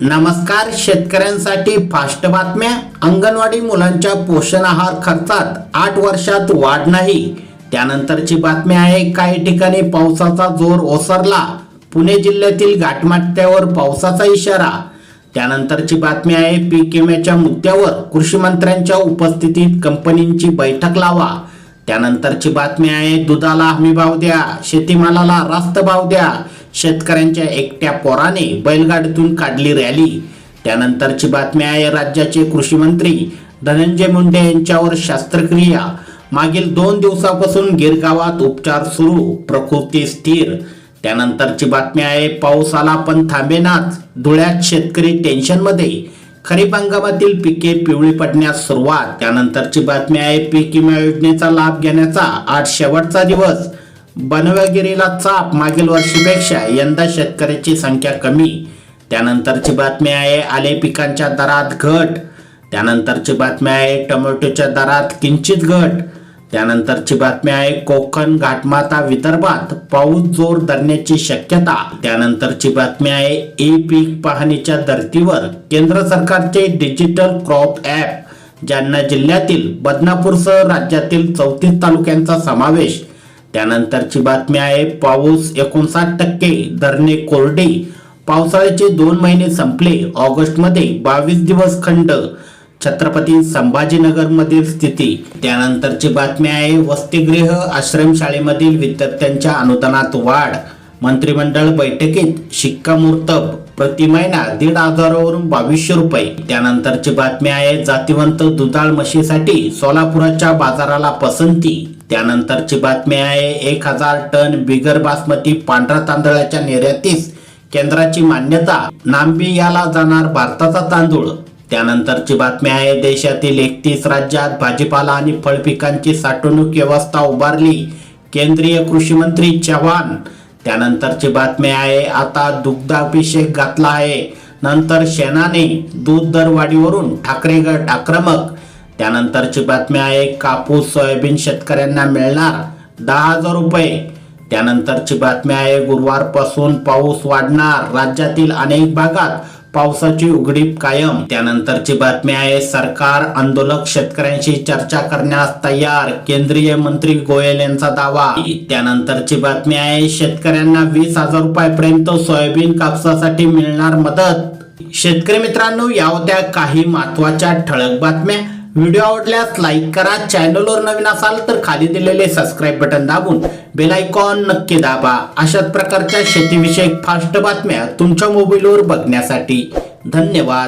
नमस्कार शेतकऱ्यांसाठी फास्ट बातम्या. अंगणवाडी मुलांच्या पोषण आहार खर्चात आठ वर्षात वाढ नाही. त्यानंतरची बातमी आहे काही ठिकाणी पावसाचा जोर ओसरला. पुणे जिल्ह्यातील घाटमाट्यावर पावसाचा इशारा. त्यानंतरची बातमी आहे पीक विम्याच्या मुद्द्यावर कृषी मंत्र्यांच्या उपस्थितीत कंपनींची बैठक लावा. त्यानंतरची बातमी आहे दुधाला हमी भाव द्या शेतीमालाला रास्त भाव द्या. शेतकऱ्यांच्या एकट्या पोराने बैलगाडीतून काढली रॅली. त्यानंतरची बातमी आहे राज्याचे कृषी मंत्री धनंजय मुंडे यांच्यावर शस्त्रक्रिया. मागील दोन दिवसापासून गिरगावात उपचार सुरू प्रकृती स्थिर. त्यानंतरची बातमी आहे पाऊस आला पण थांबेनाच. धुळ्यात शेतकरी टेन्शनमध्ये. खरीप हंगामातील पिके पिवळी पडण्यास सुरुवात. त्यानंतरची बातमी आहे पीक विमा योजनेचा लाभ घेण्याचा आज शेवटचा दिवस. बनवगिरीला चाप मागील वर्षीपेक्षा यंदा शेतकऱ्याची संख्या कमी. त्यानंतरची बातमी आहे आले पिकांच्या दरात घट. त्यानंतरची बातमी आहे टोमॅटोच्या दरात किंचित घट. त्यानंतरची बातमी आहे कोकण घाटमाता विदर्भात पाऊस जोर धरण्याची शक्यता. त्यानंतरची बातमी आहे ई पीक पाहणीच्या धर्तीवर केंद्र सरकारचे डिजिटल क्रॉप ॲप ज्यांना जिल्ह्यातील बदनापूरसह राज्यातील चौतीस तालुक्यांचा समावेश त्यानंतरची बातमी आहे पाऊस एकोणसाठ टक्के धरणे कोरडे. पावसाळ्याचे दोन महिने संपले ऑगस्टमध्ये बावीस दिवस खंड. छत्रपती संभाजीनगरमधील स्थिती. त्यानंतरची बातमी आहे वसतिगृह आश्रमशाळेमधील विद्यार्थ्यांच्या अनुदानात वाढ. मंत्रिमंडळ बैठकीत शिक्कामोर्तब. प्रति महिना दीड हजारावरून बावीसशे रुपये. त्यानंतरची बातमी आहे जातिवंत दुधाळ म्हशीसाठी सोलापुराच्या बाजाराला पसंती. त्यानंतरची बातमी आहे एक हजार टन बिगर बासमती पांढरा तांदळाच्या निर्यातीस केंद्राची मान्यता. नांबी याला जाणार भारताचा तांदूळ. त्यानंतरची बातमी आहे देशातील एकतीस राज्यात भाजीपाला आणि फळपिकांची साठवणूक व्यवस्था उभारली. केंद्रीय कृषी मंत्री चव्हाण. त्यानंतरची बातमी आहे आता दुग्धाभिषेक घातला आहे. नंतर शेणाने दूध दरवाढीवरून ठाकरे गट आक्रमक त्यानंतरची बातमी आहे कापूस सोयाबीन शेतकऱ्यांना मिळणार दहा हजार रुपये. त्यानंतरची बातमी आहे गुरुवारपासून पाऊस वाढणार. राज्यातील अनेक भागात पावसाची उघडीप कायम. त्यानंतरची बातमी आहे सरकार आंदोलक शेतकऱ्यांशी चर्चा करण्यास तयार. केंद्रीय मंत्री गोयल यांचा दावा. त्यानंतरची बातमी आहे शेतकऱ्यांना वीस हजार रुपयापर्यंत सोयाबीन कापसासाठी मिळणार मदत. शेतकरी मित्रांनो या होत्या काही महत्त्वाच्या ठळक बातम्या. व्हिडिओ आवडल्यास लाईक करा. चॅनलवर नवीन असाल तर खाली दिलेले सबस्क्राईब बटन दाबून बेल आयकॉन नक्की दाबा. अशाच प्रकारच्या शेतीविषयक फास्ट बातम्या तुमच्या मोबाईलवर बघण्यासाठी. धन्यवाद.